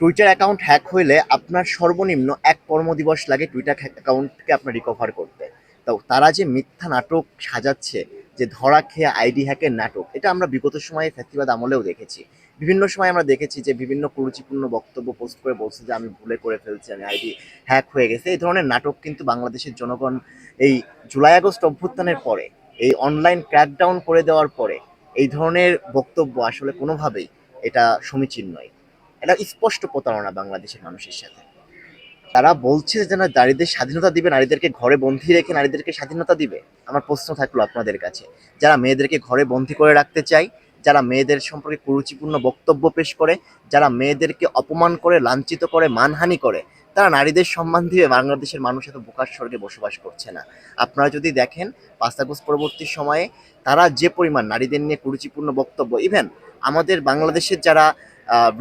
Twitter account hack হইলে আপনার সর্বনিম্ন এক কর্মদিবস লাগে টুইটার অ্যাকাউন্টকে আপনার রিকভার করতে। তো তারা যে মিথ্যা নাটক সাজাচ্ছে, যে ধরা খেয়ে আইডি হ্যাকের নাটক, এটা আমরা বিগত সময়ে ফ্যাসিবাদ আমলেও দেখেছি। বিভিন্ন সময় আমরা দেখেছি যে বিভিন্ন কুরুচিপূর্ণ বক্তব্য পোস্ট করে বলছে যে আমি ভুলে করে ফেলছি, আমি আইডি হ্যাক হয়ে গেছে। এই ধরনের নাটক কিন্তু বাংলাদেশের জনগণ এই জুলাই আগস্ট অভ্যুত্থানের পরে, এই অনলাইন ক্র্যাকডাউন করে দেওয়ার পরে, এই ধরনের বক্তব্য আসলে কোনোভাবেই এটা সমীচীন নয়। এটা স্পষ্ট প্রতারণা বাংলাদেশের মানুষের সাথে। তারা বলছে যে, না, নারীদের স্বাধীনতা দিবে, নারীদেরকে ঘরে বন্ধি রেখে নারীদেরকে স্বাধীনতা দিবে? আমার প্রশ্ন থাকল আপনাদের কাছে। যারা মেয়েদেরকে ঘরে বন্দি করে রাখতে চায় যারা মেয়েদের সম্পর্কে কুরুচিপূর্ণ বক্তব্য পেশ করে, যারা মেয়েদেরকে অপমান করে, লাঞ্ছিত করে, মানহানি করে, তারা নারীদের সম্মান দিয়ে বাংলাদেশের মানুষ এত বোকার স্বর্গে বসবাস করছে না। আপনারা যদি দেখেন, পাঁচ পরবর্তী সময়ে তারা যে পরিমাণ নারীদের নিয়ে কুরুচিপূর্ণ বক্তব্য ইভেন আমাদের বাংলাদেশের যারা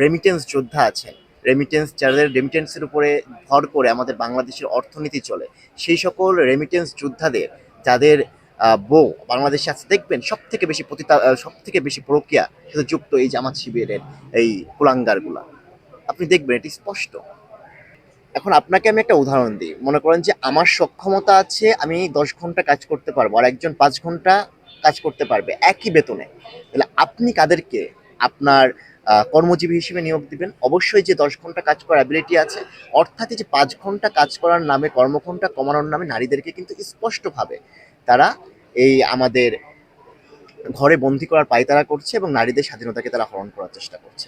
রেমিটেন্স যোদ্ধা আছেন রেমিটেন্স যাদের রেমিটেন্সের উপরে ভর করে আমাদের বাংলাদেশের অর্থনীতি চলে, সেই সকল রেমিটেন্স যোদ্ধাদের, যাদের বউ বাংলাদেশে আছে, দেখবেন সব থেকে বেশি পতিতা সব থেকে বেশি প্রক্রিয়া সাথে যুক্ত এই জামাত শিবিরের এই কুলাঙ্গারগুলা। আপনি দেখবেন এটি স্পষ্ট। এখন আপনাকে আমি একটা উদাহরণ দিই। মনে করেন যে আমার সক্ষমতা আছে, আমি দশ ঘণ্টা কাজ করতে পারব আর একজন পাঁচ ঘণ্টা কাজ করতে পারবে একই বেতনে। তাহলে আপনি কাদেরকে আপনার কর্মজীবী হিসেবে নিয়োগ দিবেন। অবশ্যই যে দশ ঘণ্টা কাজ করার অ্যাবিলিটি আছে, অর্থাৎ যে পাঁচ ঘণ্টা কাজ করার নামে কর্মঘণ্টা কমানোর নামে নারীদেরকে কিন্তু স্পষ্টভাবে তারা এই আমাদের ঘরে বন্দি করার পায়তারা করছে এবং নারীদের স্বাধীনতাকে তারা হরণ করার চেষ্টা করছে।